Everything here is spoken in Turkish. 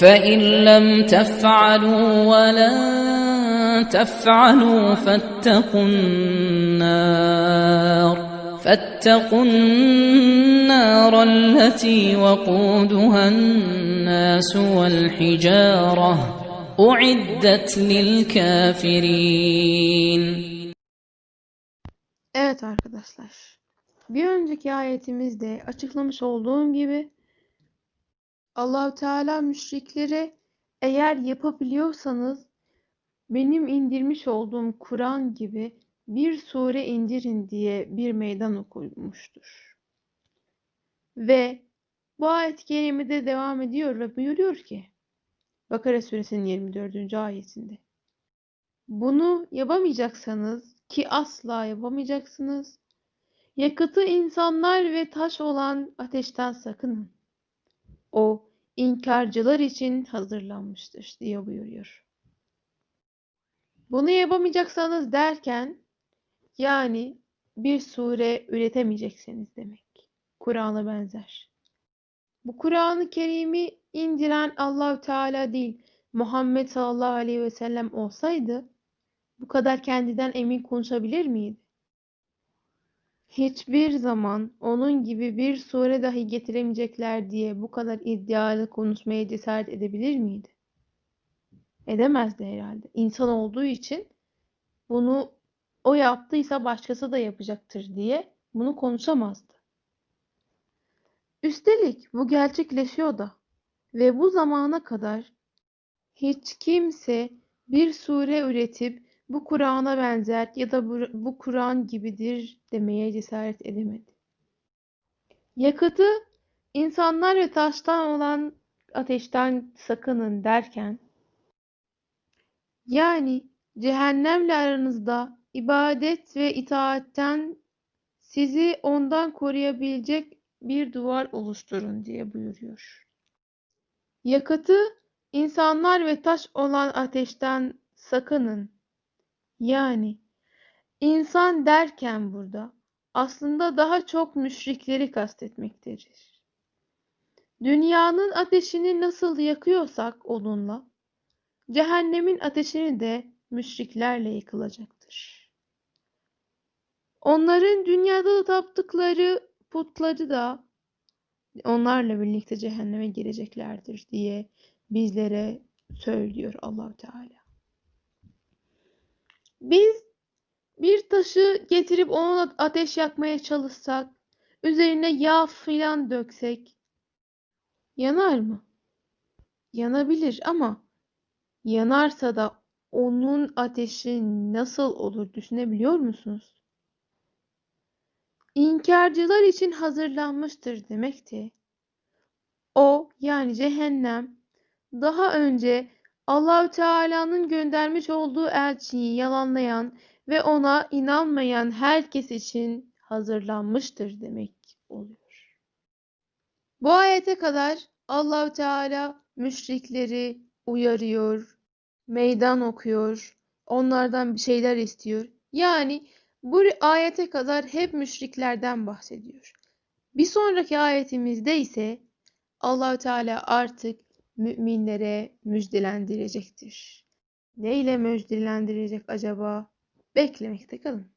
فإن لم تفعلوا ولن تفعلوا فاتقوا النار فاتقوا النار التي وقودها الناس والحجارة أعدت للكافرين Evet arkadaşlar. Bir önceki ayetimizde açıklamış olduğum gibi Allahu Teala müşriklere eğer yapabiliyorsanız benim indirmiş olduğum Kur'an gibi bir sure indirin diye bir meydan okumuştur. Ve bu ayet-i kerimede devam ediyor ve buyuruyor ki Bakara suresinin 24. ayetinde bunu yapamayacaksanız ki asla yapamayacaksınız. Yakıtı insanlar ve taş olan ateşten sakının. O inkarcılar için hazırlanmıştır diye buyuruyor. Bunu yapamayacaksanız derken yani bir sure üretemeyeceksiniz demek. Kur'an'a benzer. Bu Kur'an-ı Kerim'i indiren Allahü Teala değil, Muhammed sallallahu aleyhi ve sellem olsaydı bu kadar kendinden emin konuşabilir miydi? Hiçbir zaman onun gibi bir sure dahi getiremeyecekler diye bu kadar iddialı konuşmaya cesaret edebilir miydi? Edemezdi herhalde. İnsan olduğu için bunu o yaptıysa başkası da yapacaktır diye bunu konuşamazdı. Üstelik bu gerçekleşiyor da ve bu zamana kadar hiç kimse bir sure üretip bu Kur'an'a benzer ya da bu, bu Kur'an gibidir demeye cesaret edemedi. Yakıtı insanlar ve taştan olan ateşten sakının derken yani cehennemle aranızda ibadet ve itaatten sizi ondan koruyabilecek bir duvar oluşturun diye buyuruyor. Yakıtı insanlar ve taş olan ateşten sakının. Yani insan derken burada aslında daha çok müşrikleri kastetmektedir. Dünyanın ateşini nasıl yakıyorsak onunla, cehennemin ateşini de müşriklerle yıkılacaktır. Onların dünyada da taptıkları putları da onlarla birlikte cehenneme gireceklerdir diye bizlere söylüyor Allahu Teala. Biz bir taşı getirip ona ateş yakmaya çalışsak, üzerine yağ filan döksek yanar mı? Yanabilir ama yanarsa da onun ateşi nasıl olur düşünebiliyor musunuz? İnkarcılar için hazırlanmıştır demekti. O yani cehennem daha önce Allahü Teala'nın göndermiş olduğu elçiyi yalanlayan ve ona inanmayan herkes için hazırlanmıştır demek oluyor. Bu ayete kadar Allahü Teala müşrikleri uyarıyor, meydan okuyor, onlardan bir şeyler istiyor. Yani bu ayete kadar hep müşriklerden bahsediyor. Bir sonraki ayetimizde ise Allahü Teala artık müminlere müjdelendirecektir. Ne ile müjdelendirecek acaba? Beklemekte kalın.